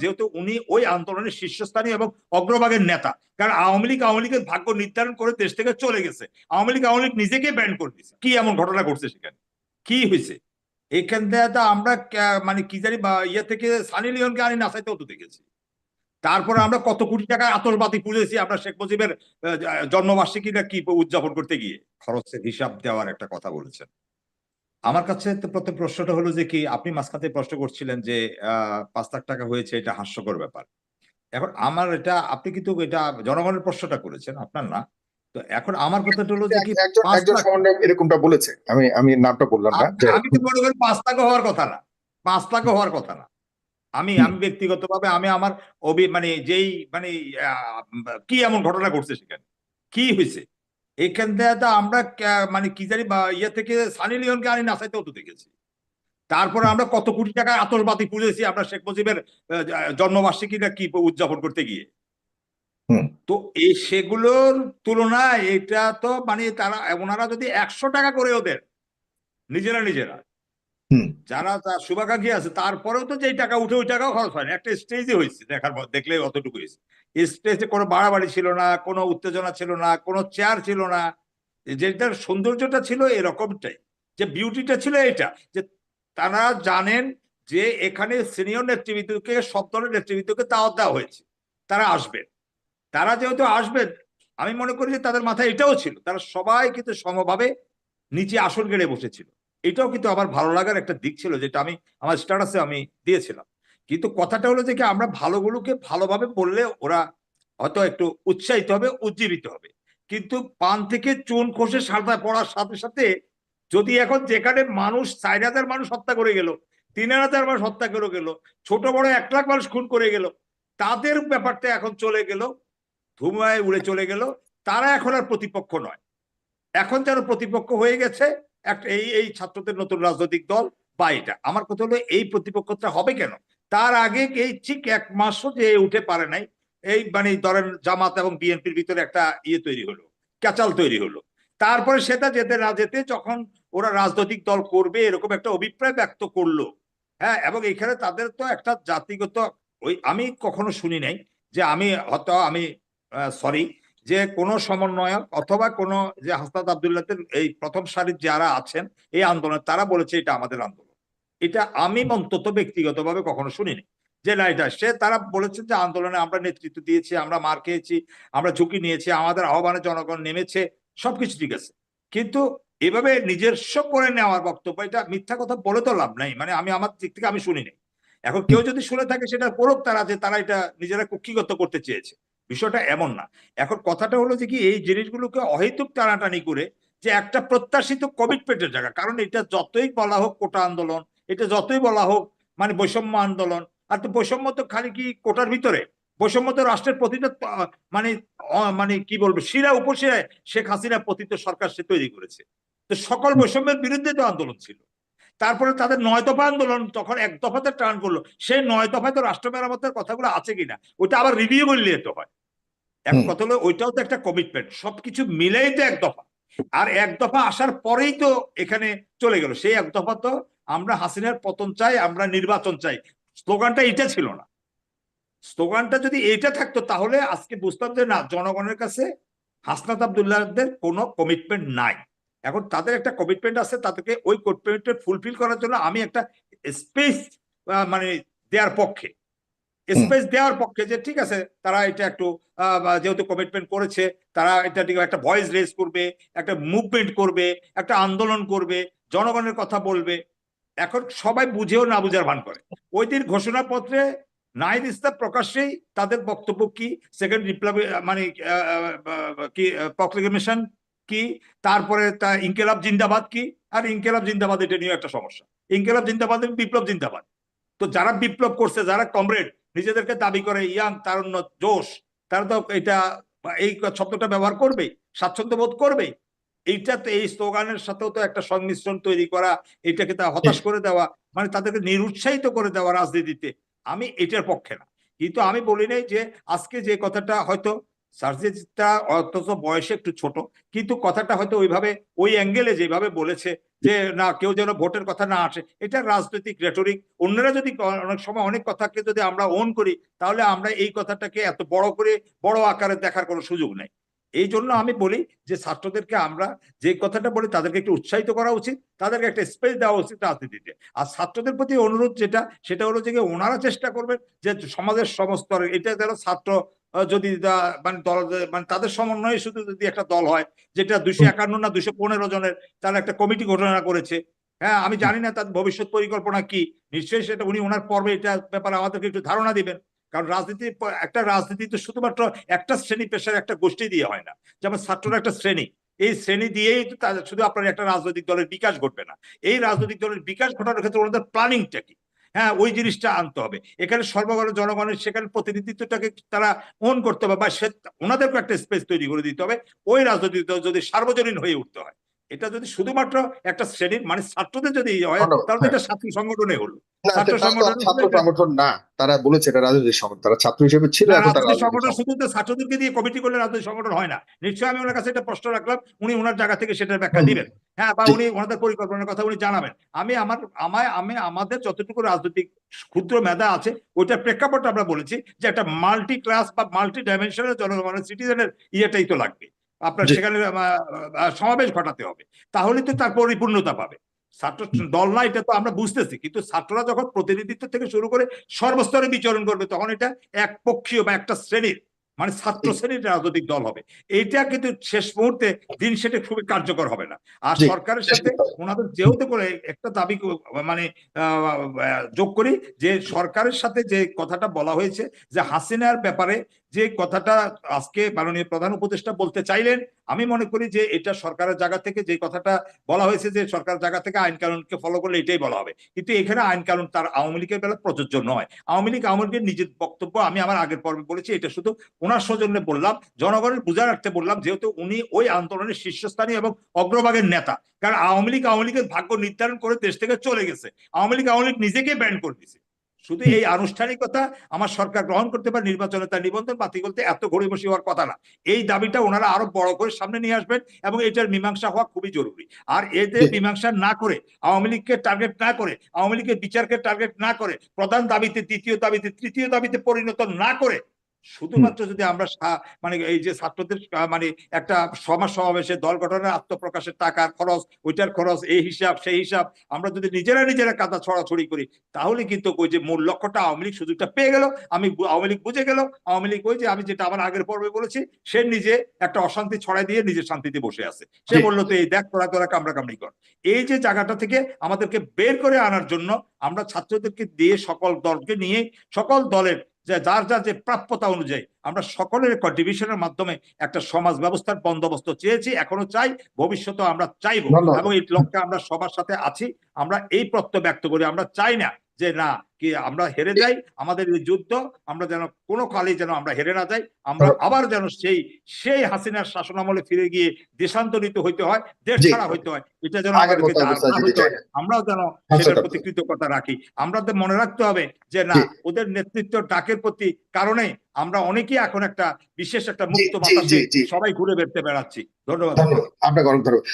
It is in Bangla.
যেহেতু উনি ওই আন্দোলনের শীর্ষস্থানীয় এবং অগ্রভাগের নেতা কারণ আওয়ামী লীগ আওয়ামী লীগের ভাগ্য নির্ধারণ করে দেশ থেকে চলে গেছে। আওয়ামী লীগ আওয়ামী লীগ নিজেকে ব্যান করে দিয়েছে। কি এমন ঘটনা ঘটছে সেখানে? কি হয়েছে? এখান থেকে তো আমরা মানে কি জানি ইয়ে থেকে সানি লিওনকে আনি নাসাইতেও তো দেখেছি। তারপরে আমরা কত কোটি টাকা আতসবাতি পুড়েছি আমরা শেখ মুজিবের আহ, জন্মবার্ষিকী না কি উদযাপন করতে গিয়ে? খরচের হিসাব দেওয়ার একটা কথা বলেছেন। আমার কাছে প্রথম প্রশ্নটা হলো যে কি আপনি মাঝখানে প্রশ্ন করছিলেন যে আহ, পাঁচ লাখ টাকা হয়েছে এটা হাস্যকর ব্যাপার। এখন আমার এটা আপনি কিন্তু এটা জনগণের প্রশ্নটা করেছেন আপনার না। তো এখন আমার কথাটা হলো যে কি এরকমটা বলেছে। আমি আমি নামটা বললাম না আমি তো মনে করি পাঁচ লাখ হওয়ার কথা না। পাঁচ লাখ হওয়ার কথা না। আমি আমি ব্যক্তিগতভাবে আমি আমার অভি মানে যেই মানে কি এমন ঘটনা ঘটছে সেখানে? কি হয়েছে? এখান থেকে তো আমরা মানে কি জানি ইয়ে থেকে সানি লিওনকে আনি নাসাইতেও তো দেখেছি তারপরে আমরা কত কোটি টাকা আতসবাতি পুজেছি আমরা শেখ মুজিবের জন্মবার্ষিকীটা জন্মবার্ষিকী কি উদযাপন করতে গিয়ে তো এই সেগুলোর তুলনায় এটা তো মানে তারা ওনারা যদি একশো টাকা করে ওদের নিজেরা নিজেরা। যারা তার শুভাকাঙ্ক্ষী আছে, তারপরেও তো যেই টাকা উঠে, ওই টাকাও খরচ হয় না। একটা স্টেজে হয়েছে দেখার পর দেখলে অতটুকু হয়েছে। স্টেজে কোনো বাড়াবাড়ি ছিল না, কোনো উত্তেজনা ছিল না, কোনো চেয়ার ছিল না। যেটার সৌন্দর্যটা ছিল এরকমটাই। যে বিউটিটা ছিল এটা যে তারা জানেন যে এখানে সিনিয়র নেতৃবৃন্দকে সব দলের নেতৃবৃন্দকে দাওয়াত দেওয়া হয়েছে। তারা আসবেন। তারা যেহেতু আসবেন, আমি মনে করি যে তাদের মাথায় এটাও ছিল। তারা সবাই কিন্তু সমভাবে নিচে আসন গেড়ে বসেছিল। এটাও কিন্তু আমার ভালো লাগার একটা দিক ছিল, যেটা আমি, আমার স্ট্যাটাসে আমি দিয়েছিলাম। কিন্তু কথাটা হলো যে কি, আমরা ভালোগুলোকে ভালোভাবে বললে ওরা হয়তো একটু উৎসাহিত হবে, উজ্জীবিত হবে। কিন্তু পান থেকে চুন খসে সাদা পড়ার সাথে সাথে যদি এখন যেখানে মানুষ চার হাজার মানুষ হত্যা করে গেল, তিন হাজার মানুষ হত্যা করে গেল, ছোট বড় এক লাখ মানুষ খুন করে গেল, তাদের ব্যাপারটা এখন চলে গেল ধুমায় উড়ে চলে গেল, তারা এখন আর প্রতিপক্ষ নয়। এখন যেন প্রতিপক্ষ হয়ে গেছে একটা এই এই ছাত্রদের নতুন রাজনৈতিক দল বা এটা। আমার কথা হলো, এই প্রতিপক্ষতা হবে কেন? তার আগে এই ঠিক এক মাসও যে উঠে পারে নাই, এই মানে ধরেন জামাত এবং বিএনপির ভিতরে একটা ইয়ে তৈরি হলো, ক্যাচাল তৈরি হলো। তারপরে সেটা যেতে না যেতে যখন ওরা রাজনৈতিক দল করবে, এরকম একটা অভিপ্রায় ব্যক্ত করল। হ্যাঁ এবং এখানে তাদের তো একটা জাতিগত, ওই আমি কখনো শুনি নাই যে আমি হয়তো আমি সরি যে কোনো সমন্বয়ক অথবা কোনো যে হাসনাত আবদুল্লাহের এই প্রথম সারির যারা আছেন এই আন্দোলনে তারা বলেছে এটা আমাদের আন্দোলন। এটা আমি অন্তত ব্যক্তিগতভাবে কখনো শুনিনি। যে না, এটা সে, তারা বলেছে যে আন্দোলনে আমরা নেতৃত্ব দিয়েছি, আমরা মার খেয়েছি, আমরা ঝুঁকি নিয়েছি, আমাদের আহ্বানে জনগণ নেমেছে, সবকিছু ঠিক আছে। কিন্তু এভাবে নিজস্ব করে নেওয়ার বক্তব্য, এটা মিথ্যা কথা বলে তো লাভ নাই। মানে আমি আমার দিক থেকে আমি শুনিনি। এখন কেউ যদি শুনে থাকে সেটা বলুক তারা যে তারা এটা নিজেরা কুক্ষিগত করতে চেয়েছে। বিষয়টা এমন না। এখন কথাটা হলো যে কি এই জিনিসগুলোকে অহেতুক টানাটানি করে যে একটা প্রত্যাশিত কমিটমেন্টের জায়গা। কারণ এটা যতই বলা হোক কোটা আন্দোলন এটা যতই বলা হোক মানে বৈষম্য আন্দোলন আর তো বৈষম্য তো খালি কি কোটার ভিতরে? বৈষম্য তো রাষ্ট্রের প্রতিটা মানে মানে কি বলব শিরা উপশিরায় শেখ হাসিনা পতিত সরকার সে তৈরি করেছে। তো সকল বৈষম্যের বিরুদ্ধে তো আন্দোলন ছিল। তারপরে তাদের নয় দফা আন্দোলন তখন এক দফাতে টার্ন করল সেই নয় দফায় তো রাষ্ট্র মেরামতের কথাগুলো আছে কিনা ওইটা আবার রিভিউ করলে তো হয়। এক হুম। কথা হলো ওইটাও তো একটা কমিটমেন্ট সবকিছু মিলেই তো এক দফা। আর এক দফা আসার পরেই তো এখানে চলে গেল। সেই এক দফা তো আমরা হাসিনার পতন চাই আমরা নির্বাচন চাই। স্লোগানটা এটা ছিল না। স্লোগানটা যদি এটা থাকতো তাহলে আজকে বুঝতাম যে না জনগণের কাছে হাসনাত আবদুল্লাহদের কোনো কমিটমেন্ট নাই। এখন তাদের একটা কমিটমেন্ট আছে তাদেরকে ওই কমিটমেন্ট ফুলফিল করার জন্য আমি একটা স্পেস মানে দেওয়ার পক্ষে। স্পেস দেওয়ার পক্ষে যে, ঠিক আছে, তারা এটা একটু যেহেতু কমিটমেন্ট করেছে, তারা এটা একটা ভয়েস রেজ করবে, একটা মুভমেন্ট করবে, একটা আন্দোলন করবে, জনগণের কথা বলবে। এখন সবাই বুঝেও না বুঝার ভান করে। ওই দিন ঘোষণাপত্রে নাইদ ইসলাম প্রকাশ্যেই তাদের বক্তব্য কি? সেকেন্ড বিপ্লবী মানে কি প্রক্লেমেশন কি? তারপরে তা ইনকেলাব জিন্দাবাদ কি? আর ইনকেলাব জিন্দাবাদ এটা নিয়ে একটা সমস্যা। ইনকেলাব জিন্দাবাদ বিপ্লব জিন্দাবাদ। তো যারা বিপ্লব করছে, যারা কমরেড নিজেদেরকে দাবি করে, ইয়াং তারুণ্য জোশ, তারা তো এটা এই শব্দটা ব্যবহার করবে, স্বাচ্ছন্দ্য বোধ করবে। এইটা তো এই স্লোগানের সাথেও তো একটা সংমিশ্রণ তৈরি করা এটাকে তা হতাশ করে দেওয়া মানে তাদেরকে নিরুৎসাহিত করে দেওয়া রাজনীতিতে, আমি এটার পক্ষে না। কিন্তু আমি বলি নাই যে আজকে যে কথাটা হয়তো সার্জিটা অথচ বয়সে একটু ছোট। কিন্তু কথাটা হয়তো ওইভাবে, ওই অ্যাঙ্গেলে যেভাবে বলেছে যে, না, কেউ যেন ভোটের কথা না আসে, এটা রাজনৈতিক রেটরিক অন্যরা যদি অনেক সময় অনেক কথাকে যদি আমরা ওন করি, তাহলে আমরা এই কথাটাকে এত বড় করে, বড় আকারে দেখার কোনো সুযোগ নেই। এই জন্য আমি বলি যে, ছাত্রদেরকে আমরা যে কথাটা বলি, তাদেরকে একটু উৎসাহিত করা উচিত, তাদেরকে একটা স্পেস দেওয়া উচিত রাজনীতিতে। আর ছাত্রদের প্রতি অনুরোধ যেটা, সেটা হলো যে, ওনারা চেষ্টা করবেন যে, সমাজের সমস্ত এটা যেন ছাত্র যদি মানে দল মানে তাদের সমন্বয়ে শুধু যদি একটা দল হয় যেটা দুশো একান্ন না দুশো পনেরো জনের তারা একটা কমিটি ঘোষণা করেছে। হ্যাঁ আমি জানি না তার ভবিষ্যৎ পরিকল্পনা কি। নিশ্চয়ই সেটা উনি ওনার পর্বে এটা ব্যাপারে আমাদেরকে একটু ধারণা দিবেন। কারণ রাজনীতি একটা রাজনীতি তো শুধুমাত্র একটা শ্রেণি পেশার একটা গোষ্ঠী দিয়ে হয় না। যেমন ছাত্ররা একটা শ্রেণি। এই শ্রেণি দিয়েই শুধু আপনার একটা রাজনৈতিক দলের বিকাশ ঘটবে না। এই রাজনৈতিক দলের বিকাশ ঘটানোর ক্ষেত্রে ওনাদের প্ল্যানিংটা কি? হ্যাঁ ওই জিনিসটা আনতে হবে। এখানে সর্বগণ জনগণের সেখানে প্রতিনিধিত্বটাকে তারা ওন করতে হবে বা সে ওনাদেরকে একটা স্পেস তৈরি করে দিতে হবে। ওই রাজনৈতিক দল যদি সার্বজনীন হয়ে উঠতে হয়। এটা যদি শুধুমাত্র একটা শ্রেণির মানে ছাত্রদের যদি ইয়ে হয় তাহলে তো এটা ছাত্র সংগঠনে হলো। ছাত্র সংগঠন না তারা বলেছে এটা রাজনৈতিক সংগঠন তারা ছাত্র হিসেবে ছিল রাজনৈতিক সংগঠন। শুধু তো ছাত্রদেরকে দিয়ে কমিটি করলে রাজনৈতিক সংগঠন হয় না। নিশ্চয়ই আমি ওনার কাছে একটা প্রশ্ন রাখলাম উনি ওনার জায়গা থেকে সেটার ব্যাখ্যা। দিবেন। হ্যাঁ বা উনি ওনাদের পরিকল্পনার কথা উনি জানাবেন। আমি আমার আমায় আমি আমাদের যতটুকু রাজনৈতিক ক্ষুদ্র মেধা আছে ওইটার প্রেক্ষাপট আমরা বলেছি যে একটা মাল্টি ক্লাস বা মাল্টি ডাইমেনশনের জনগণের সিটিজেনের ইয়েটাই তো লাগবে। আপনার সেখানে সমাবেশ ঘটাতে হবে। তাহলে তো তার পরিপূর্ণতা পাবে। ছাত্র দল না এটা তো আমরা বুঝতেছি। কিন্তু ছাত্ররা যখন প্রতিনিধিত্ব থেকে শুরু করে সর্বস্তরে বিচরণ করবে তখন এটা এক পক্ষীয় বা একটা শ্রেণির মানে ছাত্র শ্রেণির রাজনৈতিক দল হবে। এইটা কিন্তু শেষ মুহূর্তে দিন সেটা খুবই কার্যকর হবে না। আর সরকারের সাথে ওনাদের যেহেতু করে একটা দাবি মানে যোগ করি যে সরকারের সাথে যে কথাটা বলা হয়েছে যে হাসিনার ব্যাপারে যে কথাটা আজকে মাননীয় প্রধান উপদেষ্টা বলতে চাইলেন, আমি মনে করি যে এটা সরকারের জায়গা থেকে যে কথাটা বলা হয়েছে যে সরকার জায়গা থেকে আইন কানুনকে ফলো করলে এটাই বলা হবে। কিন্তু এখানে আইন কানুন তার আওয়ামী লীগের বেলা প্রযোজ্য নয়। আওয়ামী লীগ, আওয়ামী লীগের নিজের বক্তব্য আমি আমার আগের পর্বে বলেছি, এটা শুধু ওনার সৌজন্যে বললাম, জনগণের বুঝারার্থে বললাম, যেহেতু উনি ওই আন্দোলনের শীর্ষস্থানীয় এবং অগ্রভাগের নেতা। কারণ আওয়ামী লীগ, আওয়ামী লীগের ভাগ্য নির্ধারণ করে দেশ থেকে চলে গেছে। আওয়ামী লীগ আওয়ামী লীগ নিজেকে ব্যান করে দিছে শুধু এই আনুষ্ঠানিকতা আমার সরকার গ্রহণ করতে পারে নির্বাচনে তার নিবন্ধন বাতিল করতে এত ঘড়ি বসে হওয়ার কথা না। এই দাবিটা ওনারা আরও বড় করে সামনে নিয়ে আসবেন এবং এটার মীমাংসা হওয়া খুবই জরুরি। আর এতে মীমাংসা না করে আওয়ামী লীগকে টার্গেট না করে আওয়ামী লীগের বিচারকে টার্গেট না করে প্রধান দাবিতে দ্বিতীয় দাবিতে তৃতীয় দাবিতে পরিণত না করে শুধুমাত্র যদি আমরা মানে এই যে ছাত্রদের মানে একটা সমাজ সমাবেশে দল গঠনের আত্মপ্রকাশের টাকার খরচ ওইটার খরচ এই হিসাব সেই হিসাব আমরা যদি নিজেরা নিজেরা কাদা ছড়াছড়ি করি তাহলে কিন্তু ওই যে মূল লক্ষ্যটা আওয়ামী লীগ সুযোগটা পেয়ে গেল। আমি আওয়ামী লীগ বুঝে গেল। আওয়ামী লীগ ওই যে আমি যেটা আমার আগের পর্বে বলেছি সে নিজে একটা অশান্তি ছড়াই দিয়ে নিজের শান্তিতে বসে আছে। সে। বলল তো এই দেখ তোরা তোরা কামড়া কামড়ি কর। এই যে জায়গাটা থেকে আমাদেরকে বের করে আনার জন্য আমরা ছাত্রদেরকে দিয়ে সকল দলকে নিয়ে সকল দলের যে যার যার যে প্রাপ্যতা অনুযায়ী আমরা সকলের কন্ট্রিবিউশনের মাধ্যমে একটা সমাজ ব্যবস্থার বন্দোবস্ত চেয়েছি এখনও চাই ভবিষ্যতে আমরা চাইব এবং এই লক্ষ্যে আমরা সবার সাথে আছি। আমরা এই প্রত্যয় ব্যক্ত করি আমরা চাই না যে না কি আমরা হেরে যাই আমাদের এই যুদ্ধ আমরা যেন কোনো কালে যেন আমরা হেরে না যাই আমরা আবার যেন সেই সেই হাসিনার শাসন আমলে ফিরে গিয়ে দেশান্তরিত হইতে হয় দেশ ছাড়া হইতে হয় এটা যেন আমাদেরকে হয়। আমরাও যেন আচ্ছা, সেটার। প্রতি কৃতজ্ঞতা রাখি। আমরা তো মনে রাখতে হবে যে না ওদের নেতৃত্ব ডাকের প্রতি কারণে আমরা অনেকেই এখন একটা বিশেষ একটা মুক্ত বাতাসে। সবাই ঘুরে বেড়তে বেড়াচ্ছি। ধন্যবাদ। ধন্যবাদ। আপনাকে অনেক ধন্যবাদ।